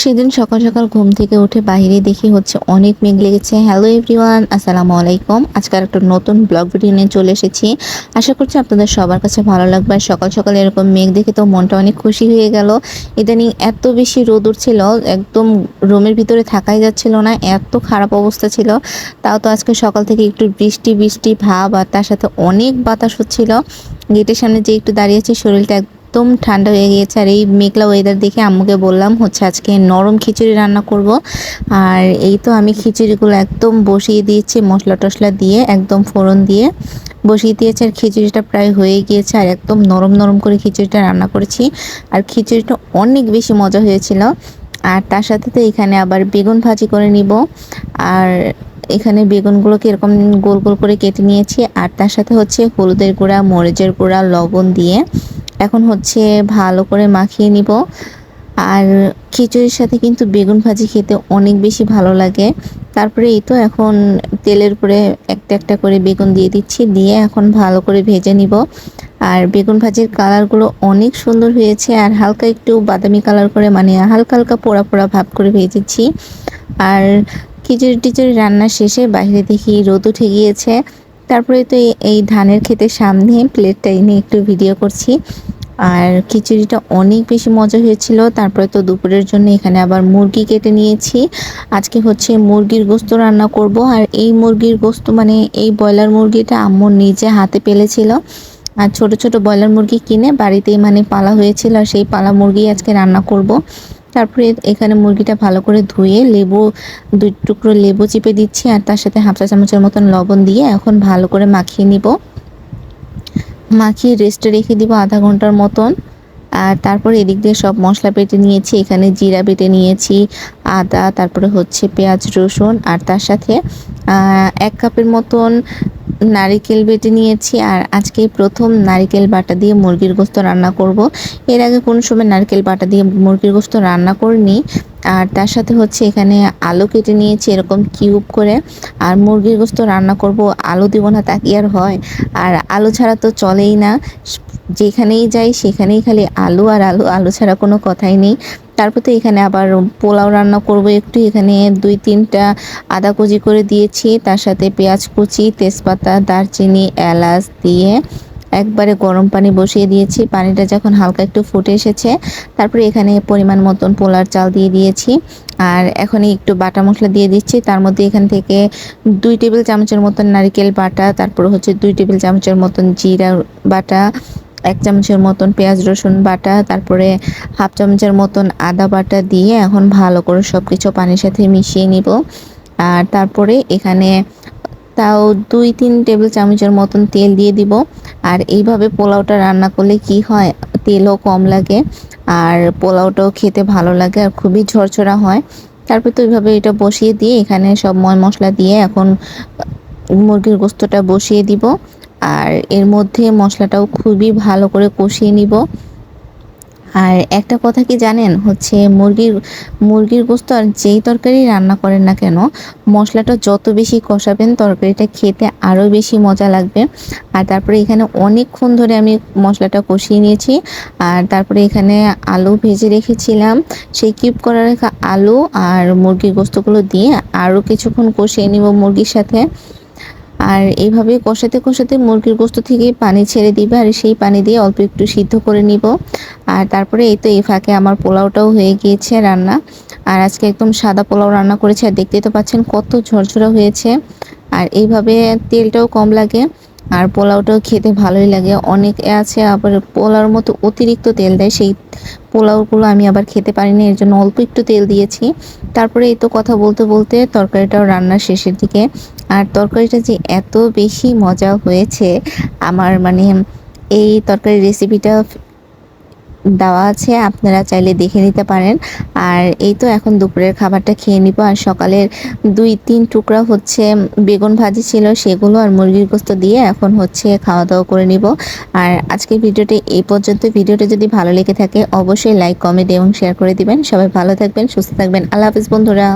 সেদিন সকাল সকাল ঘুম থেকে উঠে বাইরে দেখি হচ্ছে অনেক মেঘ লেগেছে। হ্যালো এভরিওয়ান আসসালামু আলাইকুম। আজকে আর একটা নতুন ব্লগ ভিডিও নিয়ে চলে এসেছি। আশা করছি আপনাদের সবার কাছে ভালো লাগবে। আর সকাল সকাল এরকম মেঘ দেখে তো মনটা অনেক খুশি হয়ে গেল। ইদানিং এত বেশি রোদ উঠছিল, একদম রুমের ভিতরে থাকাই যাচ্ছিল না, এত খারাপ অবস্থা ছিল। তাও তো আজকে সকাল থেকে একটু বৃষ্টি বৃষ্টি, ভাব, আর তার সাথে অনেক বাতাস হচ্ছিল। গেটের সামনে যে একটু দাঁড়িয়েছে শরীরটা একদম ঠান্ডা হয়ে গিয়েছে। আর এই মেঘলা ওয়েদার দেখে আম্মুকে বললাম, হচ্ছে আজকে নরম খিচুড়ি রান্না করব। আর এই তো আমি খিচুড়িগুলো একদম বসিয়ে দিয়েছি, মশলা টশলা দিয়ে, একদম ফোড়ন দিয়ে বসিয়ে দিয়েছি। আর খিচুড়িটা প্রায় হয়ে গিয়েছে আর একদম নরম নরম করে খিচুড়িটা রান্না করেছি। আর খিচুড়িটা অনেক বেশি মজা হয়েছিল। আর তার সাথে তো এখানে আবার বেগুন ভাজি করে নিব। আর এখানে বেগুনগুলোকে এরকম গোল গোল করে কেটে নিয়েছি। আর তার সাথে হচ্ছে হলুদের গুঁড়া, মরিচের গুঁড়া, লবণ দিয়ে এখন হচ্ছে ভালো করে মাখিয়ে নিব। আর খিচুড়ির সাথে কিন্তু বেগুন ভাজি খেতে অনেক বেশি ভালো লাগে। তারপরে এই তো এখন তেলের উপরে একটা একটা করে বেগুন দিয়ে দিচ্ছি, দিয়ে এখন ভালো করে ভেজে নিব। আর বেগুন ভাজির কালারগুলো অনেক সুন্দর হয়েছে আর হালকা একটু বাদামি কালার করে মানে হালকা হালকা পোড়া পোড়া ভাব করে ভেজেছি। আর খিচুড়ি টিচুড়ি রান্না শেষে বাইরে দেখি রোদ উঠে গিয়েছে। তারপরে তো এই ধানের ক্ষেতের সামনে প্লেটটা এনে একটু ভিডিও করছি। আর খিচুড়িটা অনেক বেশি মজা হয়েছিল। তারপরে তো দুপুরের জন্য এখানে আবার মুরগি কেটে নিয়েছি। আজকে হচ্ছে মুরগির গোস্ত রান্না করব। আর এই মুরগির গোস্ত মানে এই ব্রয়লার মুরগিটা আম্মু নিজে হাতে পেলেছিল। আর ছোট ছোট ব্রয়লার মুরগি কিনে বাড়িতেই মানে পালা হয়েছিল। আর সেই পালা মুরগি আজকে রান্না করব। তারপরে এখানে মুরগিটা ভালো করে ধুয়ে লেবু, দুই টুকরো লেবু চিপে দিচ্ছি আর তার সাথে হাফ চা চামচের মতন লবণ দিয়ে এখন ভালো করে মাখিয়ে নিব। মাখিয়ে রেস্টে রেখে দিব আধা ঘণ্টার মতন। আর তারপর এদিক দিয়ে সব মশলা বেটে নিয়েছি, এখানে জিরা বেটে নিয়েছি, আদা, তারপরে হচ্ছে পেঁয়াজ, রসুন আর তার সাথে এক কাপের মতন নারিকেল বেটে নিয়েছি আর আজকে প্রথম নারিকেল বাটা দিয়ে মুরগির গোস্ত রান্না করব। এর আগে কোনো সময় নারকেল বাটা দিয়ে মুরগির গোস্ত রান্না করিনি। আর তার সাথে হচ্ছে এখানে আলু কেটে নিয়েছি এরকম কিউব করে। আর মুরগির গোস্ত রান্না করব, আলু দিব না তা আর হয়? আর আলু ছাড়া তো চলেই না। যেখানেই যাই সেখানেই খালি আলু আর আলু। আলু ছাড়া কোনো কথাই নেই। তারপর তো এখানে আবার পোলাও রান্না করব একটু। এখানে দুই, তিনটা আদা কুচি করে দিয়েছি। তার সাথে পেঁয়াজ কুচি, তেজপাতা, দারচিনি, এলাচ দিয়ে একবারে গরম পানি বসিয়ে দিয়েছি। পানিটা যখন হালকা একটু ফুটে এসেছে, তারপরে এখানে পরিমাণ মতন পোলার চাল দিয়ে দিয়েছি। আর এখনই একটু বাটা মশলা দিয়ে দিচ্ছি। তার মধ্যে এখান থেকে দুই টেবিল চামচের মতন নারিকেল বাটা, তারপর হচ্ছে দুই টেবিল চামচের মতন জিরা বাটা এক চামচের মতন পেঁয়াজ, রসুন বাটা, তারপরে হাফ চামচের মতন আদা বাটা দিয়ে এখন ভালো করে সব কিছু পানির সাথে মিশিয়ে নিব। আর তারপরে এখানে তাও দুই, তিন টেবিল চামচের মতন তেল দিয়ে দিব। আর এইভাবে পোলাওটা রান্না করলে কি হয়, তেলও কম লাগে আর পোলাওটাও খেতে ভালো লাগে আর খুবই ঝরঝরা হয়। তারপর তো এইভাবে এটা বসিয়ে দিয়ে এখানে সব ময় মশলা দিয়ে এখন মুরগির গোস্তটা বসিয়ে দিব। আর এর মধ্যে মশলাটাও খুবই ভালো করে কষিয়ে নিব। আর একটা কথা কি জানেন? হচ্ছে মুরগির মুরগির গোস্ত আর যেই তরকারি রান্না করেন না কেন, মশলাটা যত বেশি কষাবেন তরকারিটা খেতে আরও বেশি মজা লাগবে। আর তারপরে এখানে অনেকক্ষণ ধরে আমি মশলাটা কষিয়ে নিয়েছি। আর তারপরে এখানে আলু ভেজে রেখেছিলাম। সেই কিপ করা রেখা আলু আর মুরগির গোস্তগুলো দিয়ে আরও কিছুক্ষণ কষিয়ে নিব মুরগির সাথে। আর এইভাবে কষাতে কষাতে মুরগির গোস্ত থেকে পানি ছেড়ে দিবে আর সেই পানি দিয়ে অল্প একটু সিদ্ধ করে নিব। আর তারপরে এই তো এই ফাঁকে আমার পোলাওটাও হয়ে গিয়েছে রান্না। আর আজকে একদম সাদা পোলাও রান্না করেছে আর দেখতেই তো পাচ্ছেন কত ঝরঝরা হয়েছে। আর এইভাবে তেলটাও কম লাগে। আর পোলাওটাও খেতে ভালোই লাগে। অনেক আছে আবার পোলাওর মতো অতিরিক্ত তেল দেয়, সেই পোলাওগুলো আমি আবার খেতে পারিনি, এর জন্য অল্প একটু তেল দিয়েছি। তারপরে এই তো কথা বলতে বলতে তরকারিটাও রান্নার শেষের দিকে। আর তরকারিটা যে এত বেশি মজা হয়েছে, আমার মানে এই তরকারি রেসিপিটা দেওয়া আছে, আপনারা চাইলে দেখে নিতে পারেন। আর এই তো এখন দুপুরের খাবারটা খেয়ে নিব। আর সকালের দুই তিন টুকরা হচ্ছে বেগুন ভাজি ছিল, সেগুলো আর মুরগির গোস্ত দিয়ে এখন হচ্ছে খাওয়া দাওয়া করে নিব। আর আজকের ভিডিওটি এই পর্যন্ত। ভিডিওটা যদি ভালো লেগে থাকে, অবশ্যই লাইক, কমেন্ট এবং শেয়ার করে দিবেন। সবাই ভালো থাকবেন, সুস্থ থাকবেন। আল্লাহ হাফিজ বন্ধুরা।